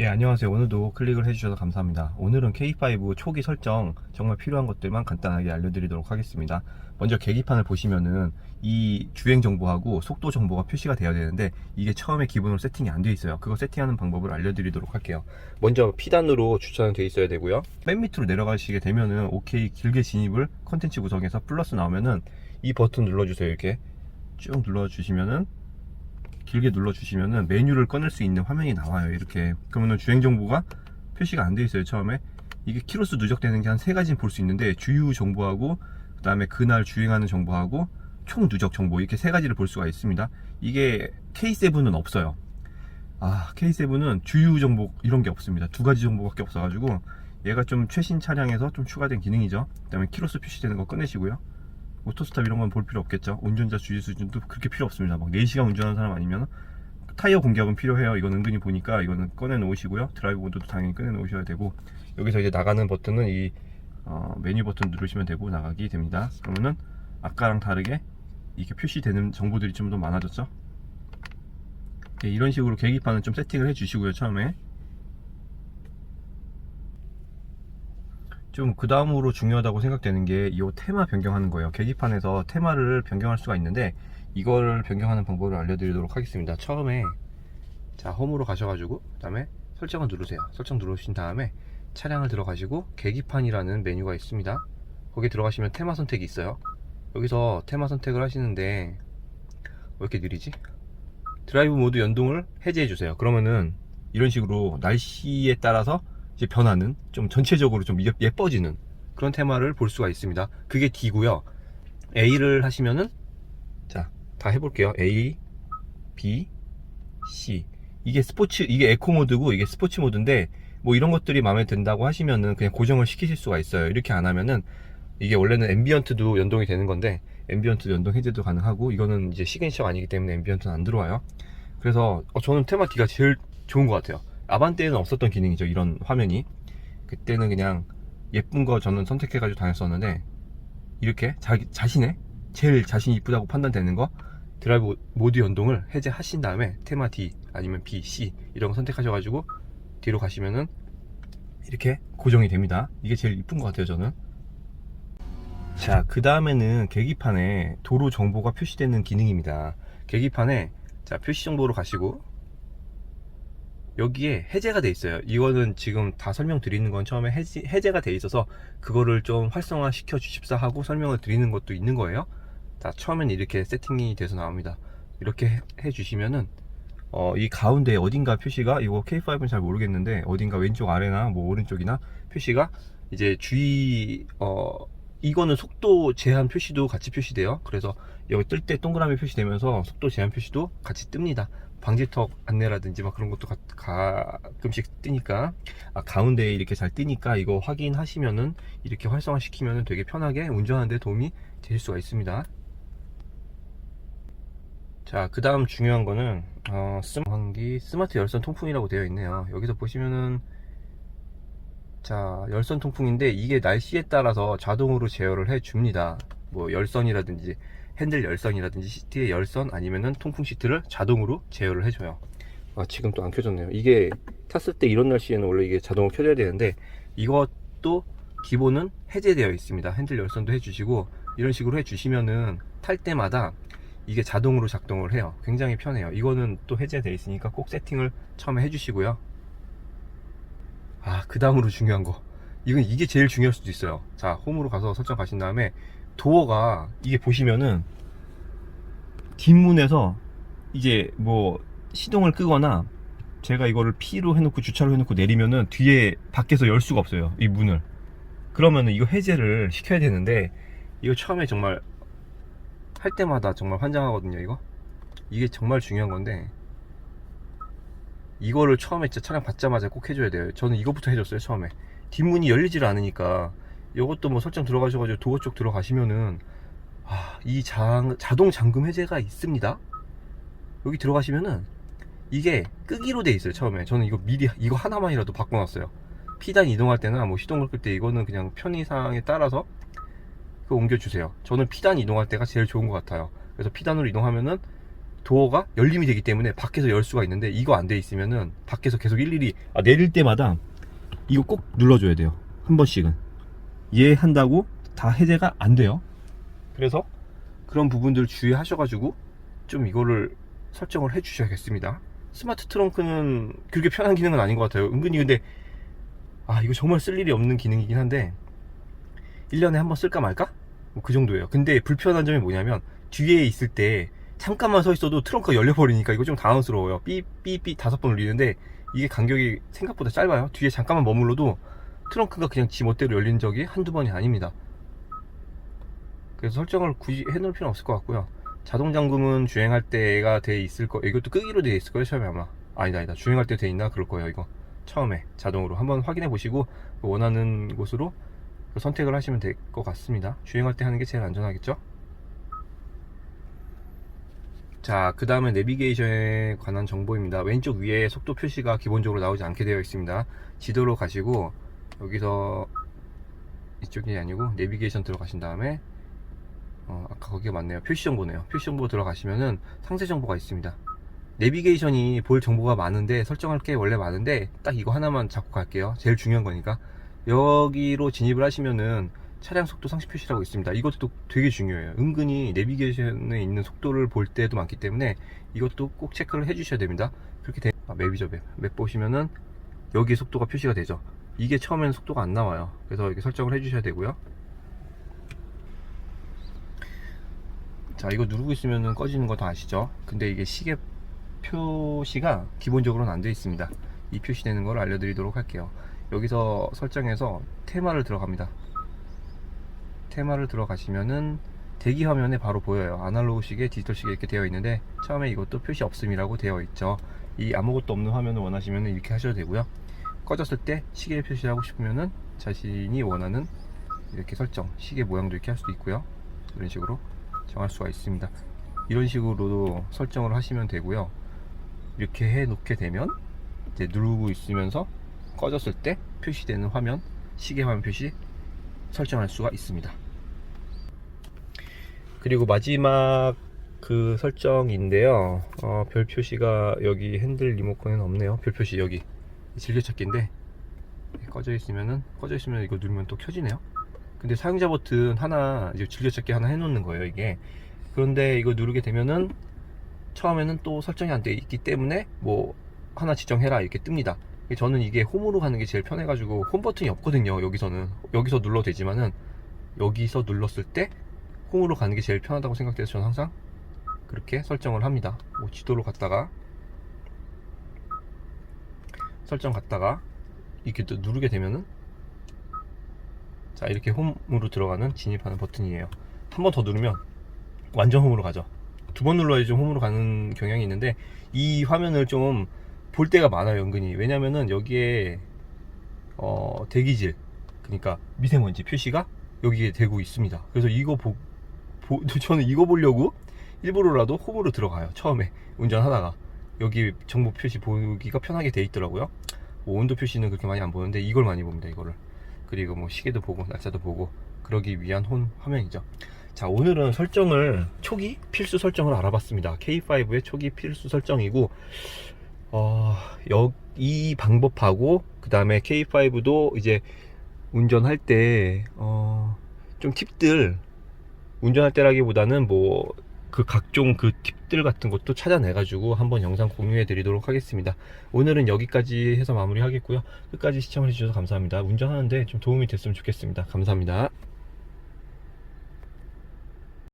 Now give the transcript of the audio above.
예, 안녕하세요. 오늘도 클릭을 해주셔서 감사합니다. 오늘은 K5 초기 설정 정말 필요한 것들만 간단하게 알려드리도록 하겠습니다. 먼저 계기판을 보시면은 이 주행 정보하고 속도 정보가 표시가 되어야 되는데 이게 처음에 기본으로 세팅이 안 되어 있어요. 그거 세팅하는 방법을 알려드리도록 할게요. 먼저 P단으로 주차는 되어 있어야 되고요. 맨 밑으로 내려가시게 되면은 OK 길게 진입을 컨텐츠 구성에서 플러스 나오면은 이 버튼 눌러주세요. 이렇게 쭉 눌러주시면은 길게 눌러주시면은 메뉴를 꺼낼 수 있는 화면이 나와요. 이렇게. 그러면은 주행 정보가 표시가 안돼 있어요. 처음에. 이게 키로수 누적되는 게 한 세 가지는 볼 수 있는데 주유 정보하고 그 다음에 그날 주행하는 정보하고 총 누적 정보 이렇게 세 가지를 볼 수가 있습니다. 이게 K7은 없어요. 아 K7은 주유 정보 이런 게 없습니다. 두 가지 정보밖에 없어가지고 얘가 좀 최신 차량에서 좀 추가된 기능이죠. 그 다음에 키로수 표시되는 거 꺼내시고요. 오토스탑 이런 건 볼 필요 없겠죠. 운전자 주의 수준도 그렇게 필요 없습니다. 막 4시간 운전하는 사람 아니면 타이어 공격은 필요해요. 이건 은근히 보니까 이거는 꺼내 놓으시고요. 드라이브 모드도 당연히 꺼내 놓으셔야 되고 여기서 이제 나가는 버튼은 이 어, 메뉴 버튼 누르시면 되고 나가기 됩니다. 그러면은 아까랑 다르게 이렇게 표시되는 정보들이 좀 더 많아졌죠. 네, 이런 식으로 계기판은 좀 세팅을 해 주시고요. 처음에 좀 그 다음으로 중요하다고 생각되는 게 이 테마 변경하는 거예요. 계기판에서 테마를 변경할 수가 있는데 이걸 변경하는 방법을 알려드리도록 하겠습니다. 처음에 자 홈으로 가셔가지고 그 다음에 설정을 누르세요. 설정 누르신 다음에 차량을 들어가시고 계기판이라는 메뉴가 있습니다. 거기 들어가시면 테마 선택이 있어요. 여기서 테마 선택을 하시는데 왜 이렇게 느리지? 드라이브 모드 연동을 해제해 주세요. 그러면은 이런 식으로 날씨에 따라서 이제 변하는 좀 전체적으로 좀 예- 예뻐지는 그런 테마를 볼 수가 있습니다. 그게 D고요. A를 하시면은 자, 다 해볼게요. A, B, C. 이게 스포츠, 이게 에코 모드고 이게 스포츠 모드인데 뭐 이런 것들이 마음에 든다고 하시면은 그냥 고정을 시키실 수가 있어요. 이렇게 안 하면은 이게 원래는 앰비언트도 연동이 되는 건데 앰비언트 연동 해제도 가능하고 이거는 이제 시그니처가 아니기 때문에 앰비언트는 안 들어와요. 그래서 어, 저는 테마 D가 제일 좋은 것 같아요. 아반떼에는 없었던 기능이죠. 이런 화면이. 그때는 그냥 예쁜 거 저는 선택해가지고 다녔었는데 이렇게 자기 자신의 제일 자신이 이쁘다고 판단되는 거 드라이브 모드 연동을 해제하신 다음에 테마 D 아니면 B, C 이런 거 선택하셔가지고 뒤로 가시면은 이렇게 고정이 됩니다. 이게 제일 이쁜 것 같아요, 저는. 자, 그 다음에는 계기판에 도로 정보가 표시되는 기능입니다. 계기판에 자 표시 정보로 가시고 여기에 해제가 돼 있어요. 이거는 지금 다 설명드리는 건 처음에 해제, 해제가 돼 있어서 그거를 좀 활성화 시켜 주십사 하고 설명을 드리는 것도 있는 거예요. 자, 처음엔 이렇게 세팅이 돼서 나옵니다. 이렇게 해, 해 주시면은 어, 이 가운데 어딘가 표시가 이거 K5는 잘 모르겠는데 어딘가 왼쪽 아래나 뭐 오른쪽이나 표시가 이제 주의 어 이거는 속도 제한 표시도 같이 표시돼요. 그래서 여기 뜰 때 동그라미 표시되면서 속도 제한 표시도 같이 뜹니다. 방지턱 안내라든지 막 그런 것도 가, 가끔씩 뜨니까 아, 가운데에 이렇게 잘 뜨니까 이거 확인하시면은 이렇게 활성화 시키면은 되게 편하게 운전하는데 도움이 되실 수가 있습니다. 자, 그 다음 중요한 거는 어, 스, 환기 스마트 열선 통풍이라고 되어 있네요. 여기서 보시면은 자, 열선 통풍인데 이게 날씨에 따라서 자동으로 제어를 해 줍니다. 뭐 열선이라든지 핸들 열선이라든지 시트의 열선 아니면은 통풍 시트를 자동으로 제어를 해줘요. 아, 지금 또 안 켜졌네요. 이게 탔을 때 이런 날씨에는 원래 이게 자동으로 켜져야 되는데 이것도 기본은 해제되어 있습니다. 핸들 열선도 해주시고 이런 식으로 해주시면은 탈 때마다 이게 자동으로 작동을 해요. 굉장히 편해요. 이거는 또 해제되어 있으니까 꼭 세팅을 처음에 해주시고요. 아, 그 다음으로 중요한 거. 이건 이게 제일 중요할 수도 있어요. 자, 홈으로 가서 설정 가신 다음에 도어가 이게 보시면은 뒷문에서 이제 뭐 시동을 끄거나 제가 이거를 P로 해놓고 주차를 해놓고 내리면은 뒤에 밖에서 열 수가 없어요. 이 문을. 그러면은 이거 해제를 시켜야 되는데 이거 처음에 정말 할 때마다 정말 환장하거든요, 이거. 이게 정말 중요한 건데 이거를 처음에 진짜 차량 받자마자 꼭 해줘야 돼요. 저는 이거부터 해줬어요, 처음에. 뒷문이 열리질 않으니까 이것도 뭐 설정 들어가셔가지고 도어 쪽 들어가시면은 아, 이 자, 자동 잠금 해제가 있습니다. 여기 들어가시면은 이게 끄기로 돼 있어요, 처음에. 저는 이거 미리 이거 하나만이라도 바꿔놨어요. 피단 이동할 때나 뭐 시동을 끌 때 이거는 그냥 편의상에 따라서 그 옮겨주세요. 저는 피단 이동할 때가 제일 좋은 것 같아요. 그래서 피단으로 이동하면은 도어가 열림이 되기 때문에 밖에서 열 수가 있는데 이거 안 돼 있으면은 밖에서 계속 일일이 아, 내릴 때마다 이거 꼭 눌러줘야 돼요 한 번씩은 얘 한다고 다 해제가 안 돼요. 그래서 그런 부분들 주의하셔가지고 좀 이거를 설정을 해 주셔야겠습니다. 스마트 트렁크는 그렇게 편한 기능은 아닌 것 같아요. 은근히 근데 아 이거 정말 쓸 일이 없는 기능이긴 한데 1년에 한 번 쓸까 말까? 뭐 그 정도예요. 근데 불편한 점이 뭐냐면 뒤에 있을 때 잠깐만 서 있어도 트렁크가 열려버리니까 이거 좀 당황스러워요. 삐삐삐 다섯 번 울리는데 이게 간격이 생각보다 짧아요. 뒤에 잠깐만 머물러도 트렁크가 그냥 지 멋대로 열린 적이 한두 번이 아닙니다. 그래서 설정을 굳이 해놓을 필요는 없을 것 같고요. 자동 잠금은 주행할 때가 돼 있을 거 이것도 끄기로 돼 있을 거예요 처음에 아마. 아니다 아니다. 주행할 때 돼 있나? 그럴 거예요 이거. 처음에 자동으로 한번 확인해 보시고 원하는 곳으로 선택을 하시면 될 것 같습니다. 주행할 때 하는 게 제일 안전하겠죠? 자 그 다음에 내비게이션에 관한 정보입니다. 왼쪽 위에 속도 표시가 기본적으로 나오지 않게 되어 있습니다. 지도로 가시고 여기서 이쪽이 아니고 내비게이션 들어가신 다음에 어, 아까 거기가 맞네요. 표시 정보네요. 표시 정보 들어가시면은 상세 정보가 있습니다. 내비게이션이 볼 정보가 많은데 설정할 게 원래 많은데 딱 이거 하나만 잡고 갈게요. 제일 중요한 거니까. 여기로 진입을 하시면은 차량 속도 상시 표시라고 있습니다. 이것도 되게 중요해요. 은근히 내비게이션에 있는 속도를 볼 때도 많기 때문에 이것도 꼭 체크를 해 주셔야 됩니다. 그렇게 되 아, 맵이죠 맵. 맵 보시면은 여기 속도가 표시가 되죠 이게 처음에는 속도가 안 나와요. 그래서 이렇게 설정을 해 주셔야 되고요. 자 이거 누르고 있으면 꺼지는 거 다 아시죠? 근데 이게 시계 표시가 기본적으로는 안 되어 있습니다. 이 표시되는 걸 알려드리도록 할게요. 여기서 설정해서 테마를 들어갑니다. 테마를 들어가시면은 대기 화면에 바로 보여요. 아날로그 시계 디지털 시계 이렇게 되어 있는데 처음에 이것도 표시 없음이라고 되어 있죠. 이 아무것도 없는 화면을 원하시면 이렇게 하셔도 되고요 꺼졌을 때 시계 표시하고 싶으면은 자신이 원하는 이렇게 설정 시계 모양도 이렇게 할 수도 있고요. 이런 식으로 정할 수가 있습니다. 이런 식으로도 설정을 하시면 되고요. 이렇게 해 놓게 되면 이제 누르고 있으면서 꺼졌을 때 표시되는 화면 시계 화면 표시 설정할 수가 있습니다. 그리고 마지막 그 설정인데요. 어, 별 표시가 여기 핸들 리모컨에는 없네요. 별 표시 여기 즐겨찾기인데 꺼져 있으면은 꺼져 있으면 이거 누르면 또 켜지네요. 근데 사용자 버튼 하나 이제 즐겨찾기 하나 해놓는 거예요 이게. 그런데 이거 누르게 되면은 처음에는 또 설정이 안 돼 있기 때문에 뭐 하나 지정해라 이렇게 뜹니다. 저는 이게 홈으로 가는 게 제일 편해가지고 홈 버튼이 없거든요 여기서는. 여기서 눌러도 되지만은 여기서 눌렀을 때 홈으로 가는 게 제일 편하다고 생각돼서 저는 항상 그렇게 설정을 합니다. 뭐 지도로 갔다가 설정 갔다가 이렇게 또 누르게 되면은 자 이렇게 홈으로 들어가는 진입하는 버튼이에요. 한 번 더 누르면 완전 홈으로 가죠. 두 번 눌러야 좀 홈으로 가는 경향이 있는데 이 화면을 좀 볼 때가 많아요 은근히. 왜냐면은 여기에 어, 대기질 그러니까 미세먼지 표시가 여기에 되고 있습니다. 그래서 이거 보, 보 저는 이거 보려고 일부러라도 홈으로 들어가요 처음에 운전하다가 여기 정보 표시 보기가 편하게 돼 있더라고요. 뭐 온도 표시는 그렇게 많이 안 보는데 이걸 많이 봅니다 이거를. 그리고 뭐 시계도 보고 날짜도 보고 그러기 위한 혼 화면이죠. 자 오늘은 설정을 초기 필수 설정을 알아봤습니다. K5의 초기 필수 설정이고 어, 여, 이 방법하고 그 다음에 K5도 이제 운전할 때 어, 좀 팁들 운전할 때라기보다는 뭐 그 각종 그 팁들 같은 것도 찾아내 가지고 한번 영상 공유해 드리도록 하겠습니다. 오늘은 여기까지 해서 마무리 하겠고요. 끝까지 시청해 주셔서 감사합니다. 운전하는데 좀 도움이 됐으면 좋겠습니다. 감사합니다